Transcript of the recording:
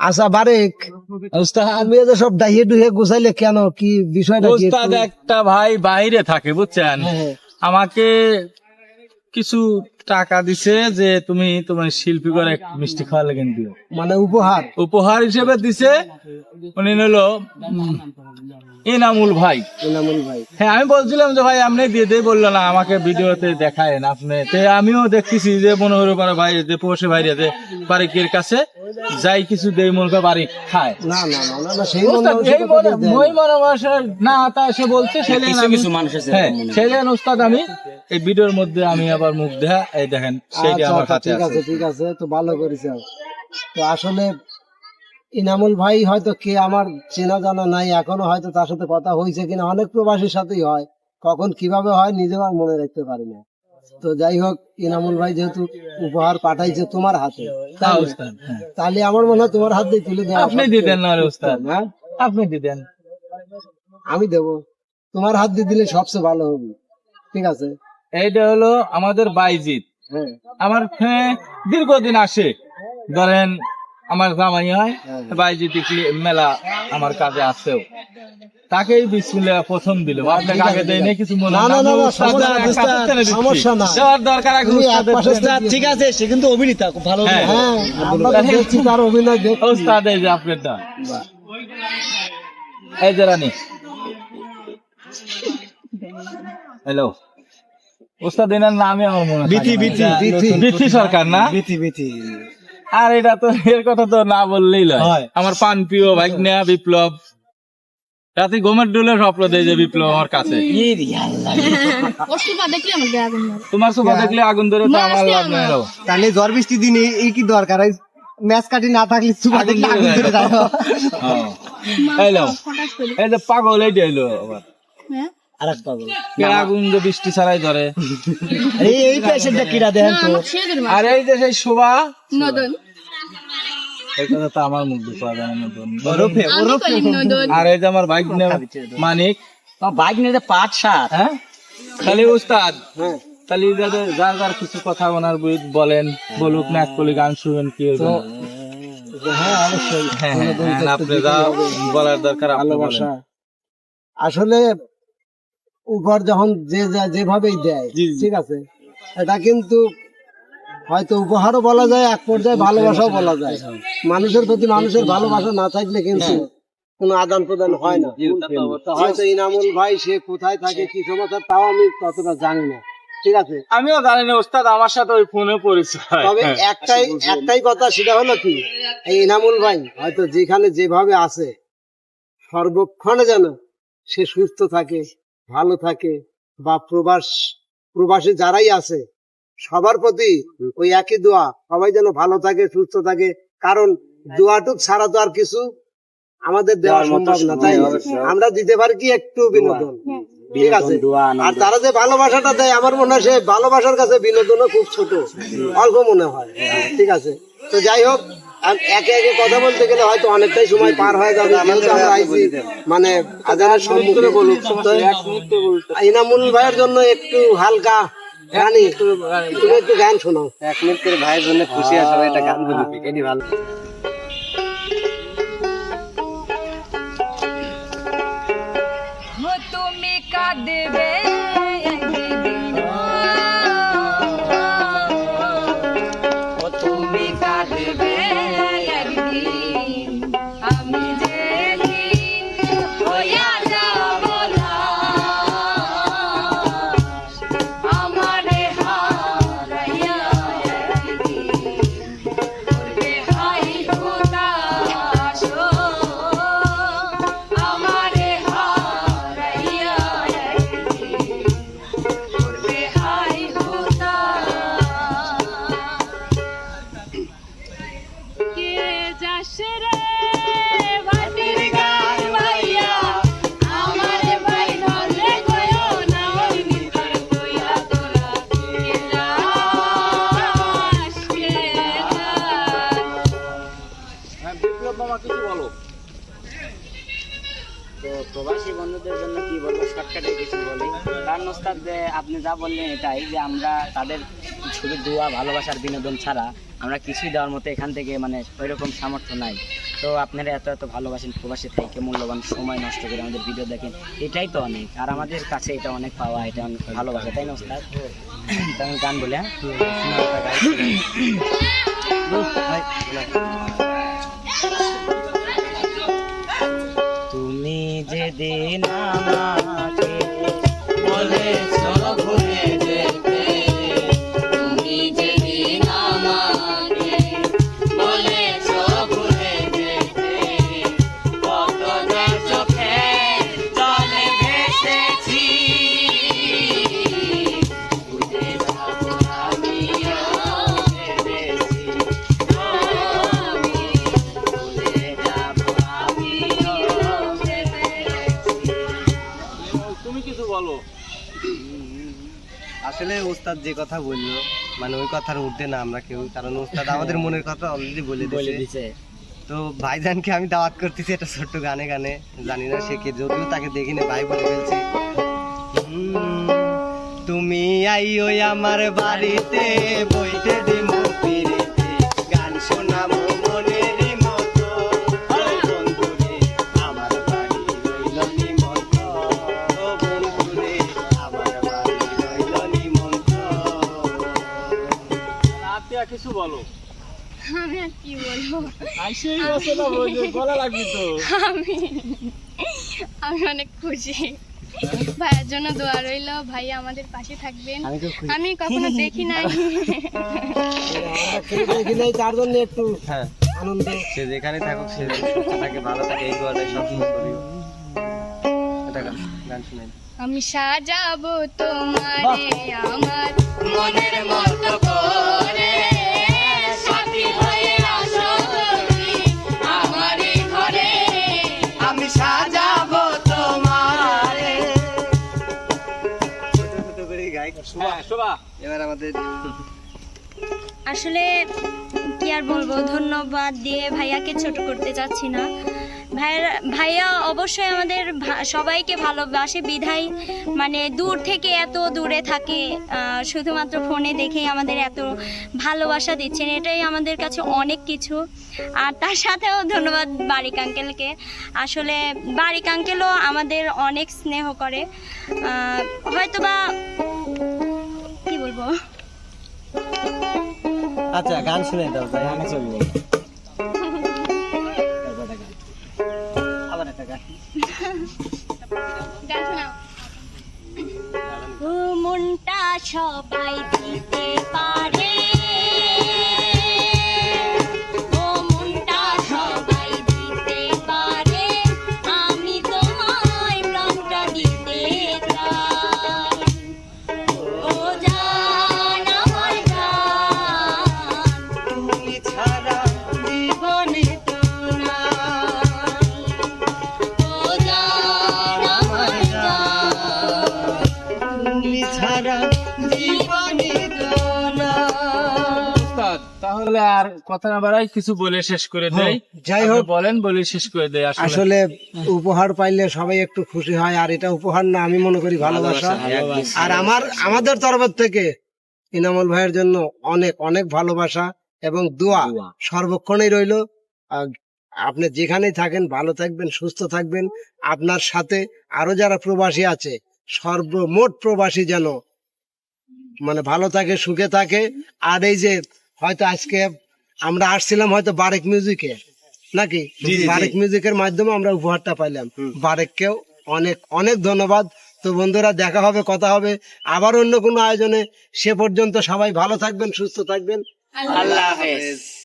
আচ্ছা বারেক। আমি যে সব ডাইয়ে ডুহে গুছাইলে কেন? কি বিষয়টা কি উস্তাদ একটা ভাই বাইরে থাকে বুঝছেন? হ্যাঁ, আমাকে কিছু টাকা দিছে যে তুমি তোমার শিল্পী করে মিষ্টি খাওয়ালে কিন্তু মানে উপহার? উপহার হিসেবে দিছে উনি নিল ইনামুল ভাই। ইনামুল ভাই। হ্যাঁ আমি বলছিলাম যে ভাই আপনি দিয়ে দিয়ে বলল না আমাকে ভিডিওতে দেখায়েন আপনি। তে আমিও দেখতেছি যে মনে হলো পারে ভাই যে পড়শে ভাইরে যে বারিকের কাছে যাই কিছু দেই করে বাড়ি খায়। না না না না, সেই মন এই মনে- মই মনে বয়সের না তা সে বলছে সেলেন আমি হ্যাঁ সেলেন উস্তাদ আমি এই ভিডিওর মধ্যে আমি আবার মুখ দেখা এই দেখেন সেইটা আমার হাতে আচ্ছা, ঠিক আছে। আছে ঠিক আছে তো ভালো করেছে। তো আসলে ইনামুল ভাই হয়তো কে আমার চেনা জানা নাই এখনও হয়তো তার সাথে কথা হয়েছে কিনা অনেক প্রবাসীর সাথেই হয়। কখন কীভাবে হয় নিজেও আর মনে রাখতে পারি না। তো যাই হোক ইনামুল ভাই যেহেতু উপহার পাঠাইছে তোমার হাতে হ্যাঁ, হ্যাঁ। তাহলে আমার মনে হয় তোমার হাত দিয়ে তুলে দেওয়া আপনি সবচেয়ে দিতেন না উস্তাদ হ্যাঁ? আপনি দিতেন আমি দেব। তোমার হাত দিয়ে দিলে সবচেয়ে ভালো হবে। ঠিক আছে? এইটা হলো আমাদের বাইজিৎ। হ্যাঁ। আমার দীর্ঘদিন আসে। ধরেন আমার জামাই হয়। বাইজিৎ কি- মেলা আমার কাজে আসেও। তাকেই বিসমিল্লাহ প্রথম দিল। আপনাকে আগে দেয় কিছু মনে না, না, না, সমস্যা- না। দেওয়ার দরকার এখন উস্তাদ, ঠিক আছে সে কিন্তু অভিনেতা খুব ভালো হ্যাঁ। হ্যাঁ আমরা দেখছি তার অভিনয় দেখছি। উস্তাদ এই যে আপনারটা এই যে রানী। হ্যালো। উস্তাদ এনার নামই আমার মনে বিথি, বিথি, বিথি। বিথি সরকার না? বিথি বিথি। আর এটা তো এর কথা তো না বললেই লয়। আমার পান প্রিয় ভাগ্না বিপ্লব। রাতে ঘুমের ডুলে স্বপ্ন দেয় যে বিপ্লব আমার কাছে। তোমার সোফা দেখলে আগুন ধরে তো আমার লাভ নাই তাহলে ঝড় বৃষ্টি দিনে এই কি দরকার? ম্যাচ কাটি না থাকলে সুপার দেখলে আগুন ধরে। যাও হ্যাঁ। মা এই যে পাগল এইটা এলো আবার। হ্যাঁ? আর এক পাগল। আগুন যে বৃষ্টি ছাড়াই ধরে। এই এই পেশেন্টটা কিরা দেন না, তো। আর এই যে সেই শোভা। নদন। এই কথা তো আমার মুখ দিয়ে পাওয়া যায় না নতুন। ওরফে আমি করি নদন। আর এই যে আমার ভাগ্নে মানিক বাইক নিয়ে পাঁচ সাত হ্যাঁ? খালি উস্তাদ হ্যাঁ। তাহলে যার যার কিছু কথা ওনার বলেন বলুক না গান শুনবেন কি। হ্যাঁ আসলে উপর যখন যে যেভাবেই দেয়। ঠিক আছে? এটা কিন্তু হয়তো উপহারও বলা যায় এক পর্যায়ে ভালোবাসাও বলা যায়। মানুষের প্রতি মানুষের ভালোবাসা না থাকলে কিন্তু কোনো আদান প্রদান হয় না। হয়তো ইনামুল ভাই সে কোথায় থাকে কি সমস্যা তাও আমি ততটা জানি না। ঠিক আছে? আমিও জানি না ওস্তাদ আমার সাথে ওই ফোনে পরিচয়। তবে একটাই একটাই কথা সেটা হলো কি এই ইনামুল ভাই হয়তো যেখানে যেভাবে আছে সর্বক্ষণে যেন সে সুস্থ থাকে ভালো থাকে বা প্রবাস প্রবাসী যারাই আছে সবার প্রতি ওই একই দোয়া। সবাই যেন ভালো থাকে সুস্থ থাকে। কারণ দোয়াটুক ছাড়া তো আর কিছু আমাদের দেওয়া সম্ভব না তাই আমরা দিতে পারি কি একটু বিনোদন? ঠিক আছে। আর তারা যে ভালোবাসাটা দেয় আমার মনে হয় সে ভালোবাসার কাছে বিনোদনও খুব ছোট। অল্প মনে হয়। ঠিক আছে। তো যাই হোক একে একে কথা বলতে গেলে হয়তো অনেকটাই সময় পার হয়ে যাবে। যেহেতু আমরা আইছি মানে আজানের সম্মুখে। বলুক ইনামুল ভাইয়ের জন্য একটু হালকা গানি তুমি একটু গান শোনাও। এক মিনিট করে ভাইয়ের জন্য খুশি আসলে এটা গান বলি এটি ভালো? যে আপনি যা বললেন এটাই যে আমরা তাদের শুধু দোয়া, ভালোবাসার বিনোদন ছাড়া আমরা কিছুই দেওয়ার মতো এখান থেকে মানে ওইরকম সামর্থ্য নাই। তো আপনারা এত এত ভালোবাসেন, প্রবাসী থেকে মূল্যবান সময় নষ্ট করে আমাদের ভিডিও দেখেন, এটাই তো অনেক। আর আমাদের কাছে এটা অনেক পাওয়া, এটা অনেক ভালোবাসা, তাই না ওস্তাদ? তেমন গান বলে হ্যাঁ? তুমি যে দিন বলেছ আসলে ওস্তাদ যে কথা বলল মানে ওই কথার উঠে না আমরা কেউ কারণ ওস্তাদ আমাদের মনের কথা অলরেডি বলে বলে দিয়েছে দিছে। তো ভাইজানকে আমি দাওয়াত করতেছি একটা ছোট্ট গানে গানে জানি না সে কে যদিও তাকে দেখিনি ভাই বলে ফেলছি। তুমি আইও আমার বাড়িতে বইতে কিছু বলো। আমি আর কি বলব? আইসেই বসে না বলছে গলা লাগবে তো। আমি আমি অনেক খুশি। ভাইয়ের জন্য দোয়া রইল ভাই আমাদের পাশে থাকবেন। আমি তো খুশি। আমি কখনো দেখি নাই। দেখি নাই তার জন্য একটু হ্যাঁ। আনন্দ। সে যেখানে থাকুক সে সুস্থ ভালো থাকে এই দোয়াটাই সবসময় করি। গান গান আমি সাজাবো তোমারে আমার মনের মতো। এবার আমাদের আসলে কি আর বলব, ধন্যবাদ দিয়ে ভাইয়াকে ছোট করতে চাচ্ছি না। ভাইয়া ভাইয়া অবশ্যই আমাদের সবাইকে ভালোবাসে, বিধায় মানে দূর থেকে এত দূরে থাকে শুধুমাত্র ফোনে দেখেই আমাদের এত ভালোবাসা দিচ্ছেন, এটাই আমাদের কাছে অনেক কিছু। আর তার সাথেও ধন্যবাদ বারিক আঙ্কেলকে। আসলে বারিক আঙ্কেলও আমাদের অনেক স্নেহ করে। হয়তোবা আচ্ছা গান শুনে দাও যাই আমি। আবার একটা গান। গান শোনাও। মনটা সবাই দিতে পারে। তুমি ছাড়া জীবনে তাহলে আর কথা না বাড়াই কিছু বলে শেষ করে দেই। যাই হোক। বলেন বলে শেষ করে দেই আসলে। উপহার পাইলে সবাই একটু খুশি হয় আর এটা উপহার না আমি মনে করি ভালোবাসা। আর আমার আমাদের তরফের থেকে ইনামুল ভাইয়ের জন্য অনেক অনেক ভালোবাসা এবং দোয়া। সর্বক্ষণই রইল। আপনি যেখানেই থাকেন ভালো থাকবেন সুস্থ থাকবেন। আপনার সাথে আরও যারা প্রবাসী আছে সর্বমোট প্রবাসী যেন মানে ভালো থাকে সুখে থাকে। আর এই যে হয়তো আজকে আমরা আসছিলাম হয়তো বারেক মিউজিকে নাকি? বারেক মিউজিকের মাধ্যমে আমরা উপহারটা পাইলাম। বারেককেও অনেক অনেক ধন্যবাদ। তো বন্ধুরা দেখা হবে কথা হবে। আবার অন্য কোনো আয়োজনে সে পর্যন্ত সবাই ভালো থাকবেন সুস্থ থাকবেন। আল্লাহ হাফেজ।